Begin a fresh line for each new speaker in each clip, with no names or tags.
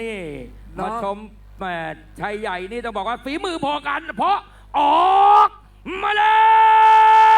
นี่
เนอะ
มาชมแหมชัยใหญ่นี่ต้องบอกว่าฝีมือพอกัน เพราะออกมาแล้ว
มาแล้ว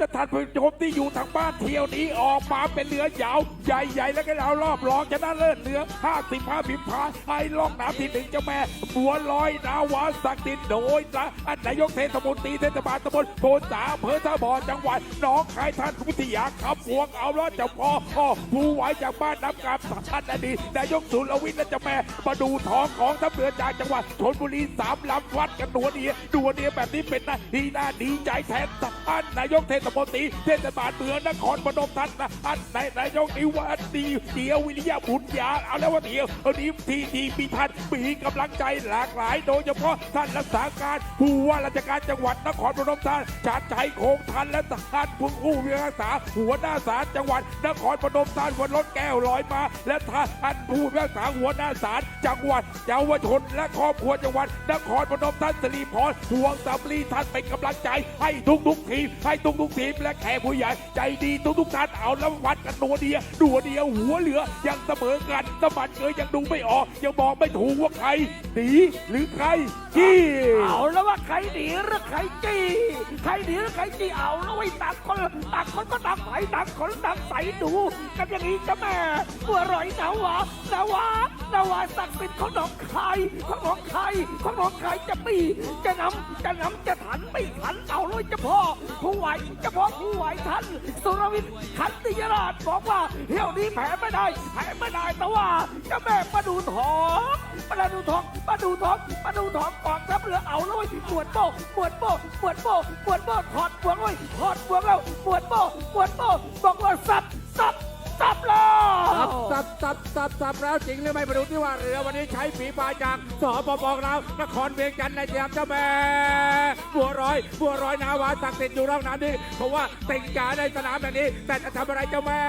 จะทันผู้ชมที่อยู่ทางบ้านเที่ยวนี้ออกมาเป็นเรือยาวใหญ่ๆ แล้วก็เอารอบรองชนะเลิศเรือ55พิมพาไอ้ล่องน้ำที่หนึ่งเจ้าแม่บัวลอยนาวาศักดิ์สิทธิ์โดยนะอันนายกเทศมนตรีเทศบาลตำบลโพนสาอำเภอท่าบ่อจังหวัดน้องคายท่านวิทยาขับพวงเอาล้วเจ้าพ่อพ่อผู้ไหวจากบ้านน้ำกาบท่านอดีตนายกสุรวิทย์และเจ้าแม่มาดูทองของทัพเรือจากจังหวัดชนบุรีสามลำวัดกันตัวเดียวตัวเดียแบบนี้เป็นนะที่น่าดีใจแทนท่านนายกเทศมนตรีเทศบาลเมืองนครพนมท่านนะท่านนายนายกนิวัฒน์ดีเดียววิริยะบุญญาเอาแล้วว่าเดียวเอานี้ทีทีมีท่านมีกำลังใจหลากหลาย โดยเฉพาะท่านรักษาการผู้ว่าราชการจังหวัดนครพนมท่านชาติชัยโคงทันและท่านผู้ผู้พิพากษาหัวหน้าศาลจังหวัดนครพนมท่านวันรถแก้วลอยมา และท่านผู้พิพากษาหัวหน้าศาลจังหวัดเยาวชนและครอบครัวจังหวัดนครพนมท่านสิริพรพวงสำลีท่านเป็นกำลังใจให้ทุกทุกทีมให้ทุกทุกทีมและแขกผู้ใหญ่ ใจดีทุกทุกท่านเอาแล้ววัดกันตัวเดียวดัวเดียวหัวเหลือ ยังเสมอกันสะบัดเกยยังดูไม่ออก ยังบอกไม่ถูกว่าใครหนีหรือใครจี้
เอาแล้วว่าใครหนีหรือใครจี้ใครหนีหรือใครจี้เอาแล้วไอ้ต่างคนต่างคนก็ต่างไฟต่างคนต่างใสดูกันอย่างนี้จ้ะแม่บัวรอยนาวานาวานาวาศักดิ์สิทธิ์ของหนองคายของหนองคายของหนองคายจะปีจะนำจะนำจะทันไม่ทันเอาเลยจ้าพ่อผู้ไหวเจ้าะผู้ไหวทันสุรวิทย์ขันติยราชบอกว่าเที่ยวนี้แพ้ไม่ได้แพ้ไม่ได้แต่ว่าเจะแม่มาดูทองมาดูทองมาดูทองมาดูทองกองทัพเรือเอาแล้วยปวดโบปวดโบปวดโบปวดโบถอดบวงเลยถอดบวงแล้วปวดโบปวดโบบอกว่าสับ สับสับ
สับสับแล้วจริงหรือไม่ไปดูที่ว่าเรือวันนี้ใช้ฝีปลายจากสปปลาวนครเวียงจันทร์ในเทียมเจ้าแม่บัวร้อยบัวร้อยนาวาศักดิ์สิทธิ์อยู่ร่องน้ำนี่เพราะว่าเต็งกาในสนามแบบนี้แต่จะทำอะไรเจ้าแม่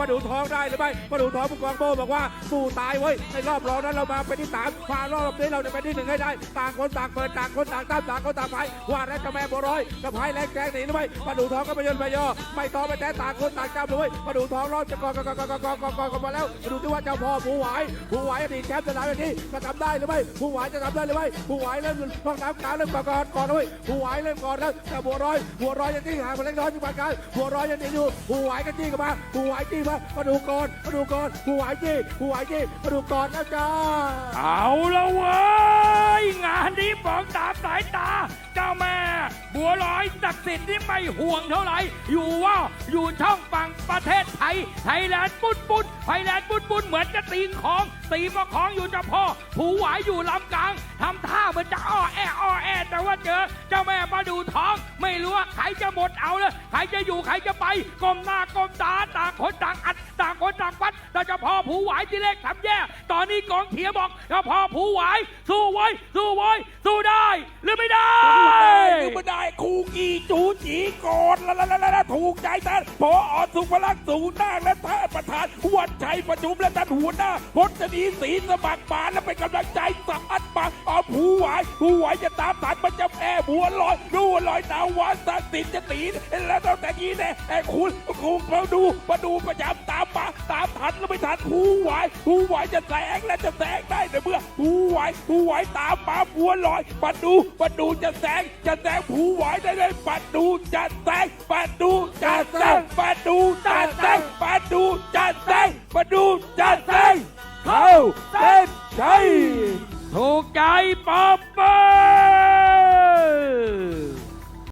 มาดูทองได้หรือไม่มาดูทองผู้กองโบบอกว่าสู้ตายเว้ยในรอบรองนั้นเรามาเป็นที่สามมารอบนี้เราจะเป็นที่หนึ่งให้ได้ต่างคนต่างเปิดต่างคนต่างตามต่างคนต่างไปว่าแล้วเจ้าแม่บัวร้อยกับไพ่แรงแกงหนีหรือไม่มาดูทองก็ไม่ยนไม่ย่อไม่ต่องไม่แต่ต่างคนต่างจำเลยมาดูทองรอบจะกองกองกองกองกองกองกองกันมาแล้วดูที่ว่าเจ้าพ่อผู้ไหวผู้ไหวอดีตแชมป์สนามแบบนี้จะทำได้หรือไม่ผู้ไหวจะทำได้หรือไม่ผู้ไหวเริ่มห้องน้ำกลางเริ่มก่อนก่อนก่อนด้วยผู้ไหวเริ่มก่อนแล้วแต่บัวรอยบัวรอยยังที่หางมาเล็กน้อยที่ปานกลางบัวรอยยังหนีอยู่ผู้ไหวก็จี้กันมาผู้ไหวจี้มามาดูก่อนมาดูก่อนผู้หวจี้ผู้หวจี้มาดูก่อนนะจ้า
เอาละเว้ยงานนี้ฟองตามสายตา เจ้าแม่ บัวลอยศักดิ์สิทธิ์นี่ไม่ห่วงเท่าไหร่ อยู่ว่าอยู่ช่องฝั่งประเทศไทย ไทยแลนด์ปุ้นปุ้นไทยแลนด์ปุ้นปุ้นเหมือนจะตีของตีประของอยู่เจ้าพ่อผูหวายอยู่ลำกลางทำท่าเหมือนจะอ้อแออ้อแอแต่ว่าเจอ เจ้าแม่มาดูท้อง ไม่รู้ว่าใครจะหมดเอาเลยใครจะอยู่ใครจะไปก้มหน้าก้มตาต่างคนต่างอัดต่างคนต่างวัดแต่เจ้าพ่อผูหวายที่เล็กทำแย่ตอนนี้กองเทียบอกเจ้าพ่อผูหวายสู้ไว้สู้ไว้สู้ได้หรือไม่ได้
ถูกใจท่านพออสุภลักษณ์สูงหน้าและท่านประธานวันชัยประชุมและท่านหัวหน้าพจนีศรีสมัครมาและเป็นกำลังใจสัมอัดปังเอาผู้ไหวผู้ไหวจะตามฐานมันจะแพ้บัวลอยดูลอยนาวันสติจะตีแล้วตั้งแต่นี้เนี่ยไอ้คุณคุณมาดูมาดูประจำามมาตามทันแล้วไม่ทันหูไหวหูไหวจะแสงและจะแสงได้ในเมื่อหูไหวหูไหวตามมาบัวลอยปัดดูปัดดูจะแสงจะแสงหูไหวได้เลยปัดดูจะแสงปัดดูจะแสงปัดดูจะแสงปัดดูจะแสงปัดดูจะแส
ง